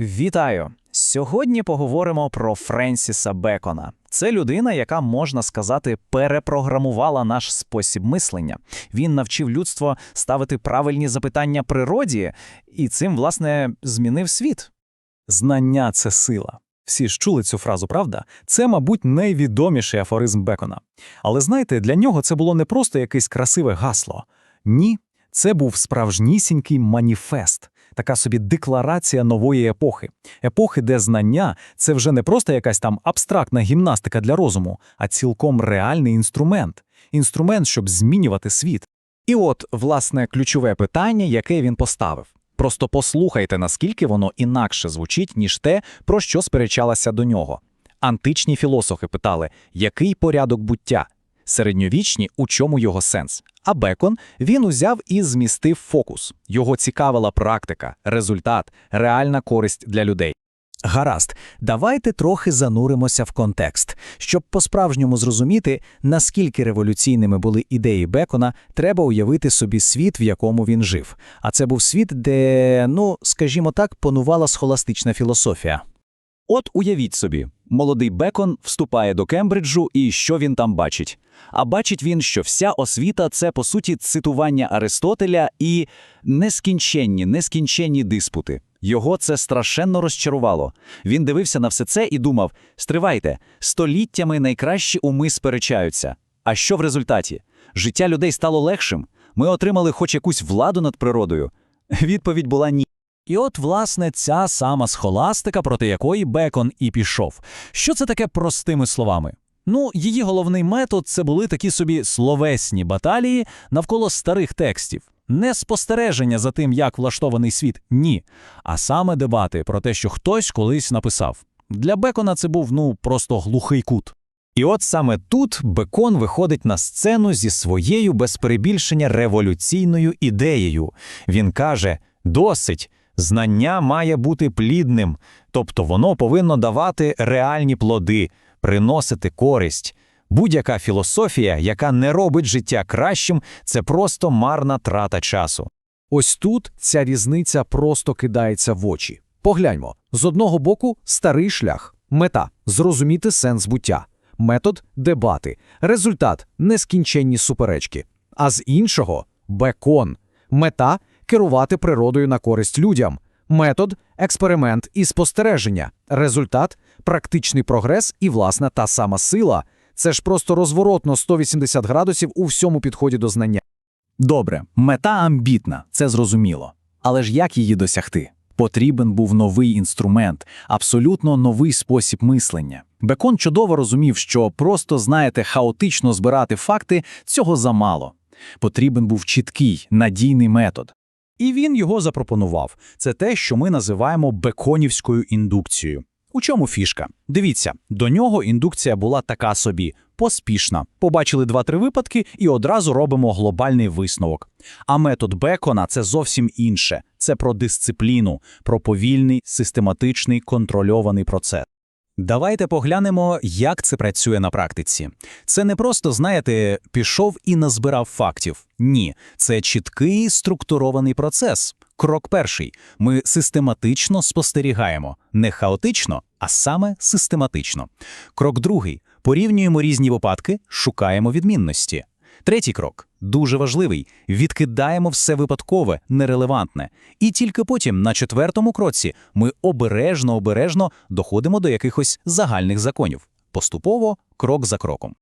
Вітаю! Сьогодні поговоримо про Френсіса Бекона. Це людина, яка, можна сказати, перепрограмувала наш спосіб мислення. Він навчив людство ставити правильні запитання природі, і цим, власне, змінив світ. Знання це сила. Всі ж чули цю фразу, правда? Це, мабуть, найвідоміший афоризм Бекона. Але знаєте, для нього це було не просто якесь красиве гасло. Ні, це був справжнісінький маніфест, така собі декларація нової епохи. Епохи, де знання це вже не просто якась там абстрактна гімнастика для розуму, а цілком реальний інструмент. Інструмент, щоб змінювати світ. І от, власне, ключове питання, яке він поставив. Просто послухайте, наскільки воно інакше звучить, ніж те, про що сперечалася до нього. Античні філософи питали, який порядок буття? Середньовічні, у чому його сенс? А Бекон він узяв і змістив фокус. Його цікавила практика, результат, реальна користь для людей. Гаразд, давайте трохи зануримося в контекст. Щоб по-справжньому зрозуміти, наскільки революційними були ідеї Бекона, треба уявити собі світ, в якому він жив. А це був світ, де, ну, скажімо так, панувала схоластична філософія. От уявіть собі, молодий Бекон вступає до Кембриджу, і що він там бачить? А бачить він, що вся освіта це по суті цитування Аристотеля і нескінченні, нескінченні диспути. Його це страшенно розчарувало. Він дивився на все це і думав: стривайте, століттями найкращі уми сперечаються. А що в результаті? Життя людей стало легшим. Ми отримали хоч якусь владу над природою. Відповідь була ні. І от, власне, ця сама схоластика, проти якої Бекон і пішов. Що це таке простими словами? Ну, її головний метод це були такі собі словесні баталії навколо старих текстів. Не спостереження за тим, як влаштований світ, ні, а саме дебати про те, що хтось колись написав. Для Бекона це був ну просто глухий кут. І от саме тут Бекон виходить на сцену зі своєю без перебільшення революційною ідеєю. Він каже: досить, знання має бути плідним, тобто воно повинно давати реальні плоди, приносити користь. Будь-яка філософія, яка не робить життя кращим, це просто марна трата часу. Ось тут ця різниця просто кидається в очі. Погляньмо: з одного боку старий шлях, мета зрозуміти сенс буття, метод дебати, результат нескінченні суперечки. А з іншого бекон, мета керувати природою на користь людям, метод експеримент і спостереження, результат практичний прогрес і власна та сама сила. Це ж просто розворотно 180 градусів у всьому підході до знання. Добре, мета амбітна, це зрозуміло. Але ж як її досягти? Потрібен був новий інструмент, абсолютно новий спосіб мислення. Бекон чудово розумів, що просто, знаєте, хаотично збирати факти цього замало. Потрібен був чіткий, надійний метод. І він його запропонував. Це те, що ми називаємо беконівською індукцією. У чому фішка? Дивіться, до нього індукція була така собі поспішна. Побачили два-три випадки і одразу робимо глобальний висновок. А метод Бекона це зовсім інше. Це про дисципліну, про повільний, систематичний, контрольований процес. Давайте поглянемо, як це працює на практиці. Це не просто, знаєте, пішов і назбирав фактів. Ні, це чіткий структурований процес. Крок перший: ми систематично спостерігаємо, не хаотично, а саме систематично. Крок другий: порівнюємо різні випадки, шукаємо відмінності. Третій крок дуже важливий: відкидаємо все випадкове, нерелевантне. І тільки потім, на четвертому кроці, ми обережно обережно доходимо до якихось загальних законів. Поступово, крок за кроком.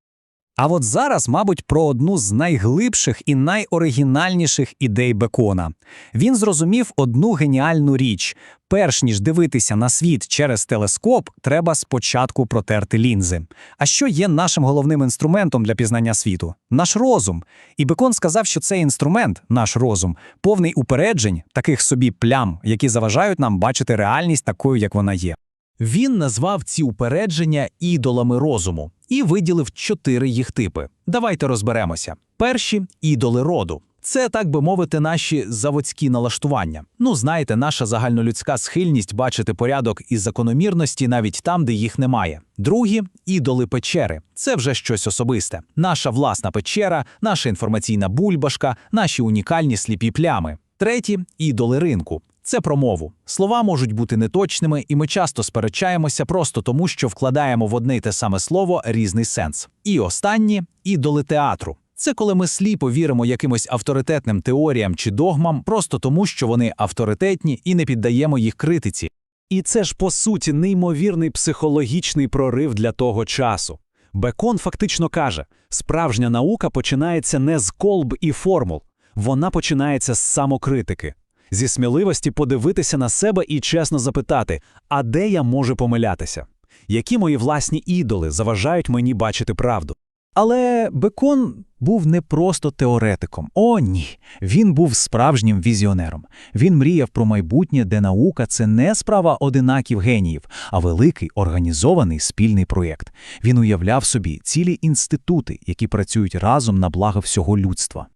А от зараз, мабуть, про одну з найглибших і найоригінальніших ідей Бекона. Він зрозумів одну геніальну річ: перш ніж дивитися на світ через телескоп, треба спочатку протерти лінзи. А що є нашим головним інструментом для пізнання світу? Наш розум. І Бекон сказав, що цей інструмент, наш розум, повний упереджень, таких собі плям, які заважають нам бачити реальність такою, як вона є. Він назвав ці упередження ідолами розуму і виділив чотири їх типи. Давайте розберемося. Перші ідоли роду. Це, так би мовити, наші заводські налаштування. Ну, знаєте, наша загальнолюдська схильність бачити порядок і закономірності навіть там, де їх немає. Другі ідоли печери. Це вже щось особисте. Наша власна печера, наша інформаційна бульбашка, наші унікальні сліпі плями. Треті ідоли ринку. Це про мову. Слова можуть бути неточними, і ми часто сперечаємося просто тому, що вкладаємо в одне й те саме слово різний сенс. І останні – ідоли театру. Це коли ми сліпо віримо якимось авторитетним теоріям чи догмам, просто тому, що вони авторитетні і не піддаємо їх критиці. І це ж, по суті, неймовірний психологічний прорив для того часу. Бекон фактично каже, справжня наука починається не з колб і формул, вона починається з самокритики, зі сміливості подивитися на себе і чесно запитати, а де я можу помилятися? Які мої власні ідоли заважають мені бачити правду? Але Бекон був не просто теоретиком. О, ні. Він був справжнім візіонером. Він мріяв про майбутнє, де наука це не справа одинаків геніїв, а великий організований спільний проєкт. Він уявляв собі цілі інститути, які працюють разом на благо всього людства.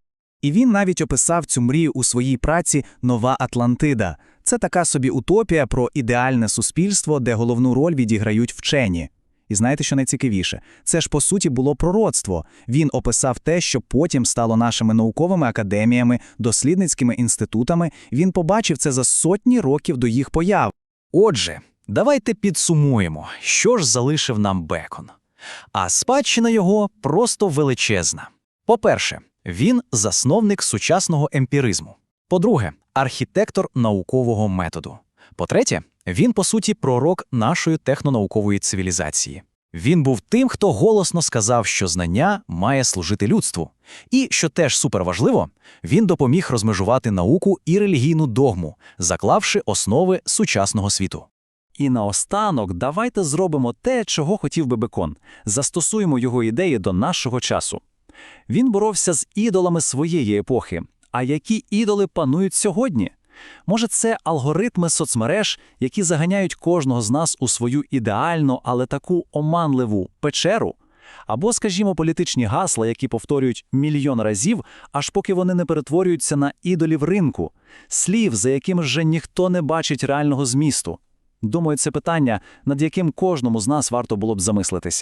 І він навіть описав цю мрію у своїй праці Нова Атлантида. Це така собі утопія про ідеальне суспільство, де головну роль відіграють вчені. І знаєте, що найцікавіше? Це ж по суті було пророцтво. Він описав те, що потім стало нашими науковими академіями, дослідницькими інститутами. Він побачив це за сотні років до їх появ. Отже, давайте підсумуємо, що ж залишив нам Бекон. А спадщина його просто величезна. По-перше, він засновник сучасного емпіризму. По-друге, архітектор наукового методу. По-третє, він, по суті, пророк нашої технонаукової цивілізації. Він був тим, хто голосно сказав, що знання має служити людству. І, що теж суперважливо, він допоміг розмежувати науку і релігійну догму, заклавши основи сучасного світу. І наостанок давайте зробимо те, чого хотів би Бекон. Застосуємо його ідеї до нашого часу. Він боровся з ідолами своєї епохи. А які ідоли панують сьогодні? Може, це алгоритми соцмереж, які заганяють кожного з нас у свою ідеальну, але таку оманливу печеру? Або, скажімо, політичні гасла, які повторюють мільйон разів, аж поки вони не перетворюються на ідолів ринку, слів, за якими вже ніхто не бачить реального змісту. Думаю, це питання, над яким кожному з нас варто було б замислитися.